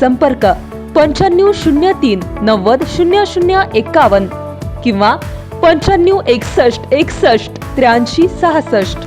संपर्क पंच्याण्णव शून्य तीन नव्वद शून्य शून्य एकावन्न किंवा पंच्याण्णव एकसष्ट एकसष्ट त्र्याऐंशी सहासष्ट.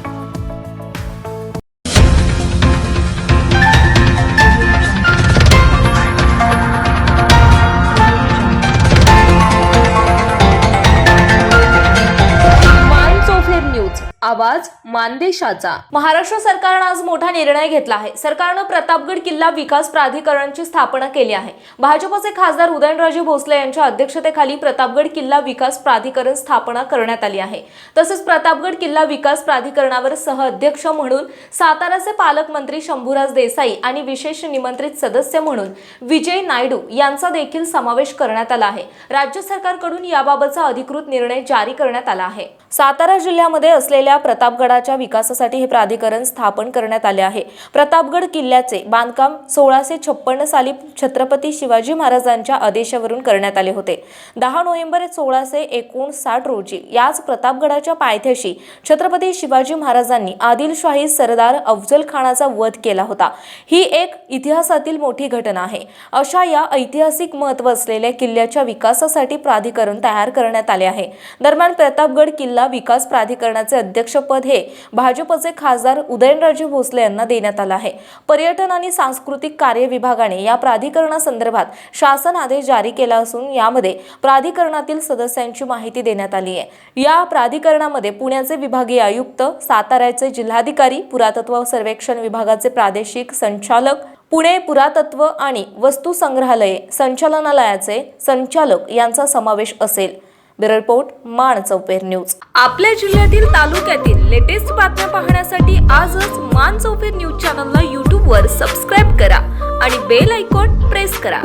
आवाज मानदेशाचा. महाराष्ट्र सरकारनं आज मोठा निर्णय घेतला आहे. सरकारनं प्रतापगड किल्ला विकास प्राधिकरणची स्थापना केली आहे. भाजपचे खासदार उदयनराजे भोसले यांच्या अध्यक्षतेखाली प्रतापगड किल्ला विकास प्राधिकरण स्थापना करण्यात आली आहे. तसेच प्रतापगड किल्ला विकास प्राधिकरणावर सहअध्यक्ष म्हणून साताराचे पालकमंत्री शंभूराज देसाई आणि विशेष निमंत्रित सदस्य म्हणून विजय नायडू यांचा देखील समावेश करण्यात आला आहे. राज्य सरकारकडून याबाबतचा अधिकृत निर्णय जारी करण्यात आला आहे. सातारा जिल्ह्यामध्ये असलेल्या प्रतापगडाच्या विकासासाठी हे प्राधिकरण स्थापन करण्यात आले आहे. प्रतापगड किल्ल्याचे बांधकाम सोळाशे छप्पन्न साली छत्रपती शिवाजी महाराजांच्या आदेशावरून करण्यात आले होते. दहा नोव्हेंबर सोळाशे एकोणसाठ रोजी याच प्रतापगडाच्या पायथ्याशी छत्रपती शिवाजी महाराजांनी आदिलशाही सरदार अफजल खानाचा वध केला होता. ही एक इतिहासातील मोठी घटना आहे. अशा या ऐतिहासिक महत्त्व असलेल्या किल्ल्याच्या विकासासाठी प्राधिकरण तयार करण्यात आले आहे. दरम्यान प्रतापगड किल्ला विकास प्राधिकरणाचे अध्यक्ष अध्यक्षपद हे भाजपचे खासदार उदयनराजे भोसले यांना देण्यात आलं आहे. पर्यटन आणि सांस्कृतिक कार्य विभागाने या प्राधिकरणासंदर्भात शासन आदेश जारी केला असून यामध्ये प्राधिकरणातील सदस्यांची माहिती देण्यात आली आहे. या प्राधिकरणामध्ये पुण्याचे विभागीय आयुक्त साताऱ्याचे जिल्हाधिकारी पुरातत्व सर्वेक्षण विभागाचे प्रादेशिक संचालक पुणे पुरातत्व आणि वस्तू संग्रहालये संचालनालयाचे संचालक यांचा समावेश असेल. Bureau report Maan Chaupher news. आपल्या जिल्ह्यातील तालुक्यातील लेटेस्ट बातम्या पाहण्यासाठी आजच मान चौफेर न्यूज चॅनलला यूट्यूबवर सबस्क्राईब करा आणि बेल आयकॉन प्रेस करा.